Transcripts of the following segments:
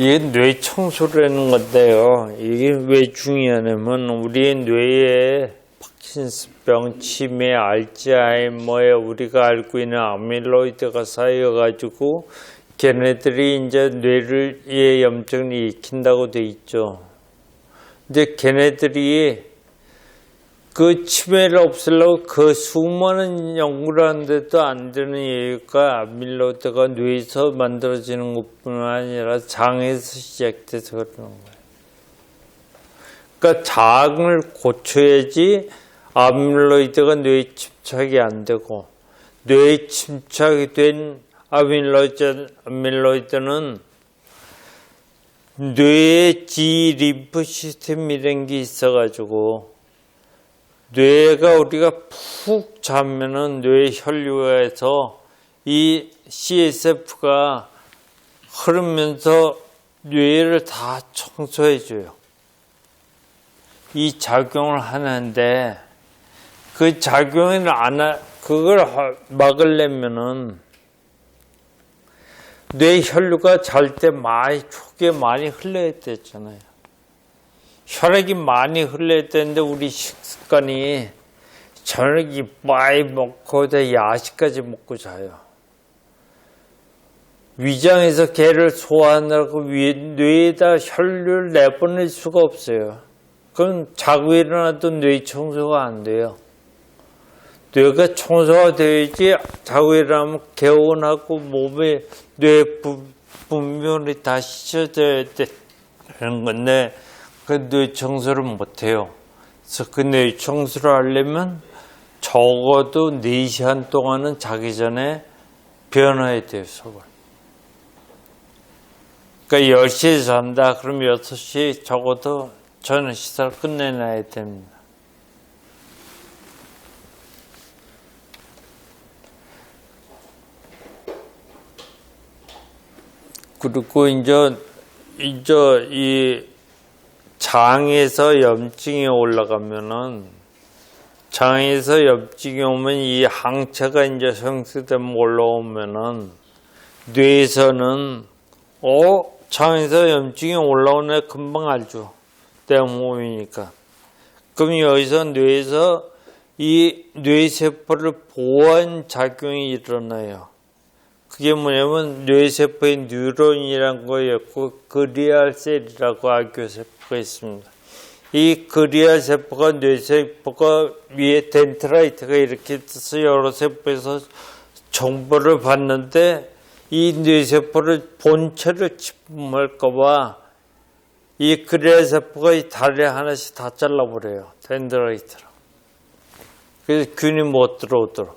이게 뇌 청소라는 건데요. 이게 왜 중요하냐면 우리 뇌에 파킨슨병, 치매, 알츠하이머에 우리가 알고 있는 아밀로이드가 쌓여가지고 걔네들이 이제 뇌를 의 염증을 일으킨다고 돼 있죠. 근데 걔네들이 그 치매를 없애려고 그 수많은 연구를 하는데도 안 되는 이유가 아밀로이드가 뇌에서 만들어지는 것뿐만 아니라 장에서 시작돼서 그러는 거예요. 그러니까 장을 고쳐야지 아밀로이드가 뇌에 침착이 안 되고 뇌에 침착이 된 아밀로이드, 아밀로이드는 뇌에 G 림프 시스템이라는 게 있어가지고 뇌가 우리가 푹 자면은 뇌 혈류에서 이 CSF가 흐르면서 뇌를 다 청소해 줘요. 이 작용을 하는데 그 작용을 안 하, 그걸 막으려면은 뇌 혈류가 잘 때 많이 초기에 많이 흘러야 됐잖아요. 혈액이 많이 흘러야 되는데 우리 식습관이 저녁이 많이 먹고 야식까지 먹고 자요. 위장에서 개를 소화하느라고 뇌에다 혈류를 내보낼 수가 없어요. 그건 자고 일어나도 뇌 청소가 안 돼요. 뇌가 청소가 되어야지 자고 일어나면 개운하고 몸에 뇌 분면이 다 씻어져야 되는 건데 그뇌 청소를 못해요. 그래서 그뇌 청소를 하려면 적어도 4시간 동안은 자기 전에 변화해야 돼요, 속을. 그러니까 10시에 잔다, 그럼 6시 적어도 저는 시사를 끝내놔야 됩니다. 그리고 이제, 이제 이 장에서 염증이 올라가면은 장에서 염증이 오면 이 항체가 이제 형성되면 올라오면은 뇌에서는 어? 장에서 염증이 올라오네. 금방 알죠. 내 몸이니까. 그럼 여기서 뇌에서 이 뇌세포를 보호한 작용이 일어나요 그게 뭐냐면 뇌세포의 뉴런이라는 거였고 그리알셀이라고 아교세포가 있습니다. 이 그리알 세포가 뇌세포가 위에 덴트라이트가 이렇게 떠서 여러 세포에서 정보를 받는데 이 뇌세포를 본체를 침범할까봐 이 그리알 세포가 이 다리 하나씩 다 잘라버려요. 덴트라이트로. 그래서 균이 못 들어오도록.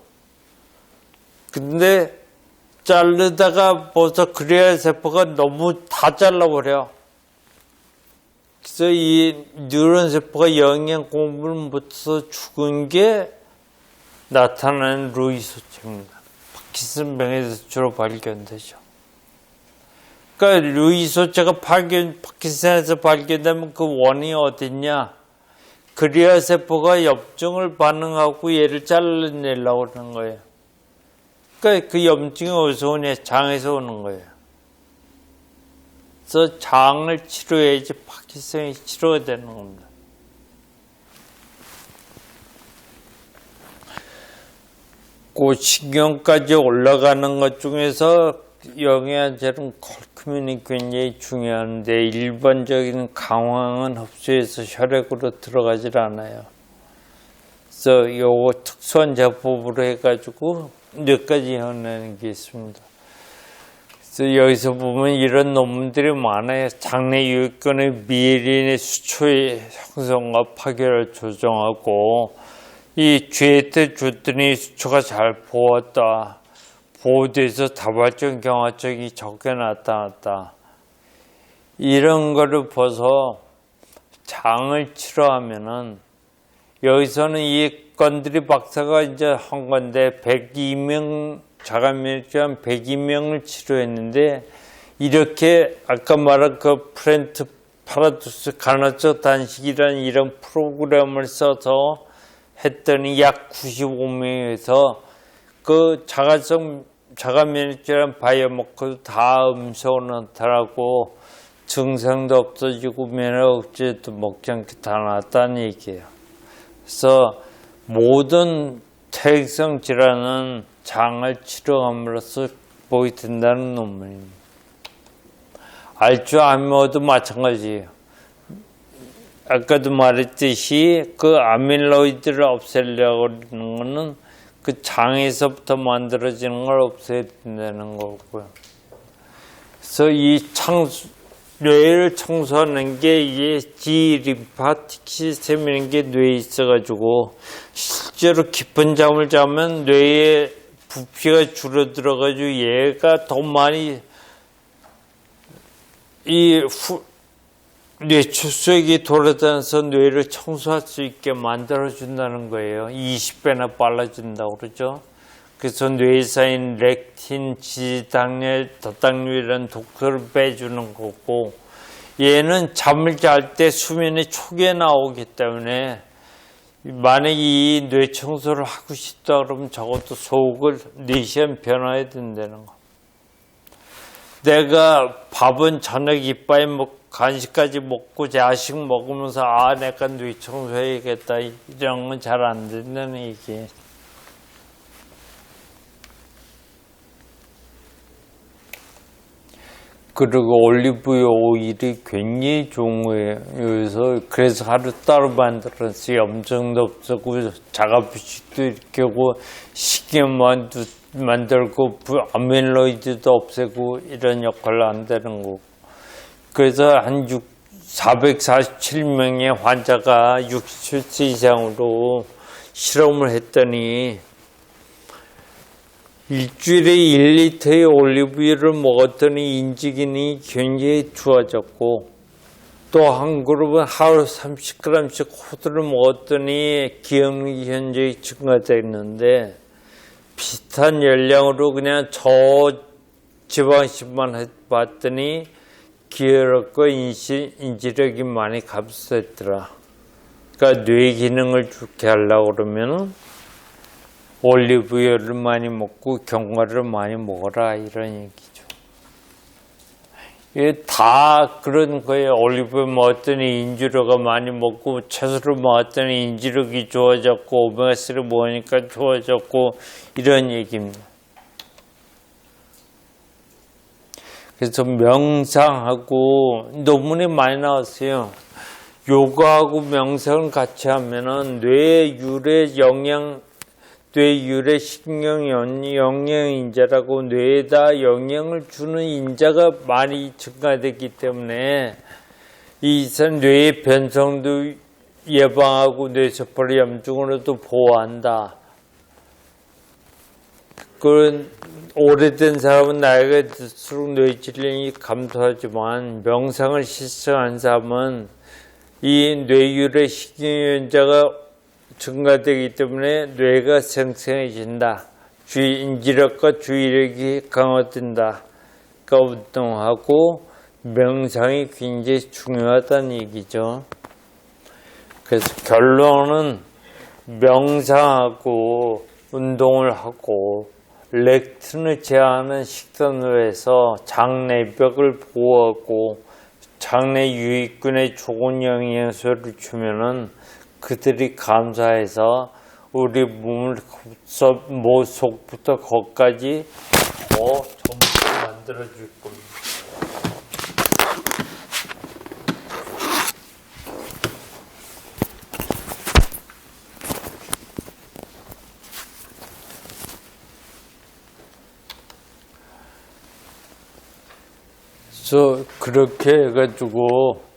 근데 자르다가 벌써 그래야 세포가 너무 다 잘라버려. 그래서 이 뉴런 세포가 영양 공부를 못해서 죽은 게 나타나는 루이소체입니다. 파킨슨병에서 주로 발견되죠. 그러니까 루이소체가 발견, 파킨슨에서 발견되면 그 원인이 어딨냐? 그리아 세포가 염증을 반응하고 얘를 잘라내려고 하는 거예요. 그러니까 그 염증이 어디서 오냐? 장에서 오는 거예요. 그래서 장을 치료해야지 파킨슨이 치료가 되는 겁니다. 고신경까지 올라가는 것 중에서 영양제는 콜큐민이 굉장히 중요한데 일반적인 강황은 흡수해서 혈액으로 들어가질 않아요. 그래서 요거 특수한 제법으로 해가지고 몇 가지 해내는 게 있습니다. 그래서 여기서 보면 이런 논문들이 많아요. 장내 유익균의 미린의 수초의 형성과 파괴를 조정하고 이 죄때 줬더니 수초가 잘 보았다. 보호돼서 다발적 경화적이 적게 나타났다. 이런 거를 봐서 장을 치료하면은 여기서는 이 건드리 박사가 이제 한 건데 102명 자가면역장 102명을 치료했는데 이렇게 아까 말한 그 프렌트 파라두스 간헐적 단식이라는 이런 프로그램을 써서 했더니 약 95명에서 그 자가성 자가면역질환 바이오마커도 다 음성으로 나타나고 증상도 없어지고 면역 억제도 먹지 않게 다 나았다는 얘기예요. 그래서 모든 퇴행성 질환은 장을 치료함으로써 보이 된다는 논문입니다. 알츠하이머도 마찬가지예요. 아까도 말했듯이 그 아밀로이드를 없애려고 하는 거는 그 장에서부터 만들어지는 걸 없애야 된다는 거고요. 그래서 이 청소, 뇌를 청소하는 게 이게 지림파틱 시스템이라는 게 뇌에 있어가지고 실제로 깊은 잠을 자면 뇌에 부피가 줄어들어가지고 얘가 더 많이 이 후, 뇌출수액이 돌아다녀서 뇌를 청소할 수 있게 만들어준다는 거예요. 20배나 빨라진다고 그러죠. 그래서 뇌에 쌓인 렉틴, 지당류, 다당류이라는 독소를 빼주는 거고 얘는 잠을 잘 때 수면의 초기에 나오기 때문에 만약에 이 뇌 청소를 하고 싶다 그러면 적어도 속을 4시간 변화해야 된다는 거. 내가 밥은 저녁 이빠이 먹 간식까지 먹고 야식 먹으면서 아 내가 뇌 청소해야겠다 이런 건 잘 안 된다는 얘기. 그리고 올리브유 오일이 굉장히 좋은 거예요. 그래서 하루 따로 만들었어요. 염증도 없었고 자가부식도 하고 식염만도 만들고 아밀로이드도 없애고 이런 역할을 한다는 거고. 그래서 한 6, 447명의 환자가 60세 이상으로 실험을 했더니 일주일에 1리터의 올리브유를 먹었더니 인지기능이 굉장히 좋아졌고 또 한 그룹은 하루 30g씩 호두를 먹었더니 기억력이 현저히 증가됐는데 비슷한 열량으로 그냥 저지방식만 봤더니 기혈과 인시, 인지력이 많이 감소했더라. 그러니까 뇌 기능을 좋게 하려고 그러면 올리브유를 많이 먹고 견과류를 많이 먹어라 이런 얘기죠. 다 그런 거예요. 올리브유 먹었더니 인지력가 많이 먹고 채소를 먹었더니 인지력이 좋아졌고 오메가3를 먹으니까 좋아졌고 이런 얘기입니다. 그래서 명상하고 논문이 많이 나왔어요. 요가하고 명상을 같이 하면은 뇌 유래 영양, 뇌 유래 신경 영양인자라고 뇌에다 영향을 주는 인자가 많이 증가되기 때문에 이선 뇌의 변성도 예방하고 뇌세포를 염증으로도 보호한다. 그런 오래된 사람은 나이가 들수록 뇌 질량이 감소하지만 명상을 실천한 사람은 이 뇌율의 식이요인자가 증가되기 때문에 뇌가 생생해진다. 주의 인지력과 주의력이 강화된다. 그러니까 운동하고 명상이 굉장히 중요하다는 얘기죠. 그래서 결론은 명상하고 운동을 하고 렉틴을 제한하는 식단을 해서 장내벽을 보호하고 장내 유익균에 좋은 영양소를 주면은 그들이 감사해서 우리 몸을 모 속부터 거기까지 더 전부 만들어 줄 겁니다. 그래서 그렇게 해가지고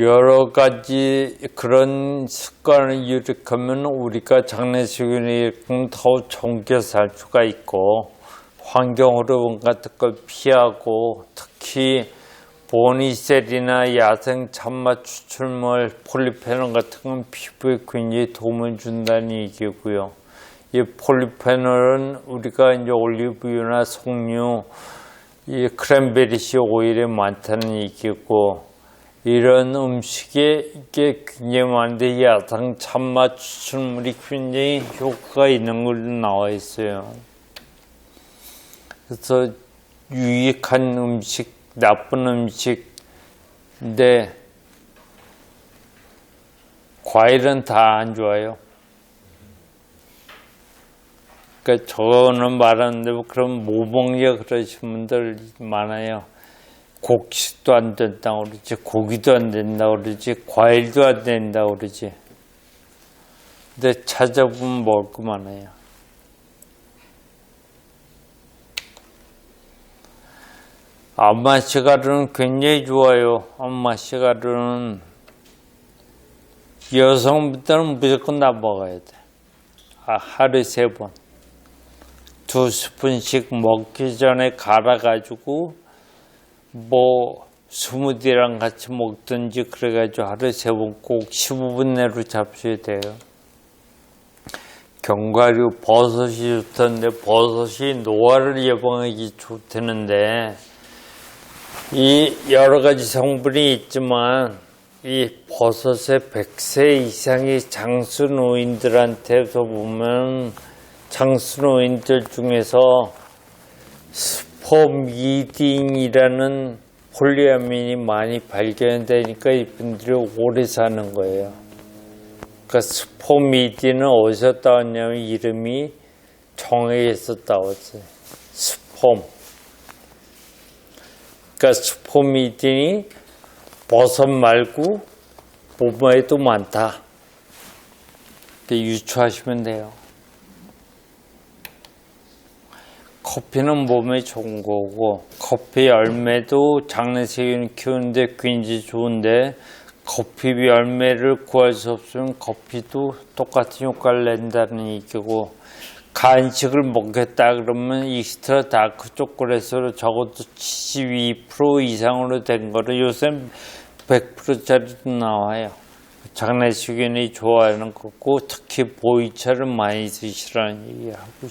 여러 가지 그런 습관을 유력하면 우리가 장내식균이 더 정겨 살 수가 있고 환경 호르몬 같은 걸 피하고 특히 보니셀이나 야생 참맛 추출물 폴리페놀 같은 건 피부에 굉장히 도움을 준다는 얘기고요. 이 폴리페놀은 우리가 이제 올리브유나 석류 이 크랜베리씨 오일에 많다는 얘기고 이런 음식에 이게 굉장히 많은데 야당 참맛 추출물이 굉장히 효과가 있는 걸로 나와 있어요. 그래서 유익한 음식, 나쁜 음식 근데 과일은 다 안 좋아요. 그러니까 저는 말하는데 뭐 그럼 모범이야 그러신 분들 많아요. 곡식도 안 된다고 그러지, 고기도 안 된다고 그러지, 과일도 안 된다고 그러지. 근데 찾아보면 먹을 거 많아요. 안마시가루는 굉장히 좋아요. 안마시가루는 여성분들은 무조건 다 먹어야 돼. 아, 하루에 세 번. 두 스푼씩 먹기 전에 갈아가지고 뭐 스무디랑 같이 먹든지 그래가지고 하루에 세번 꼭 15분 내로 잡수야 돼요. 견과류 버섯이 좋던데 버섯이 노화를 예방하기 좋다는데 이 여러 가지 성분이 있지만 이 버섯의 100세 이상의 장수 노인들한테서 보면 장수 노인들 중에서 스포미딘이라는 폴리아민이 많이 발견되니까 이분들이 오래 사는 거예요. 그러니까 스포미딘은 어디서 따왔냐면 이름이 정액에서 따왔어요. 스폼. 그러니까 스포미딘이 버섯 말고 몸에도 많다. 유추하시면 돼요. 커피는 몸에 좋은 거고 커피 열매도 장내세균 키우는데 굉장히 좋은데 커피 열매를 구할 수 없으면 커피도 똑같은 효과를 낸다는 얘기고 간식을 먹겠다 그러면 익스트라 다크 초콜릿으로 적어도 72% 이상으로 된 거를 요새 100%짜리도 나와요. 장내세균이 좋아하는 거고 특히 보이차를 많이 드시라는 얘기하고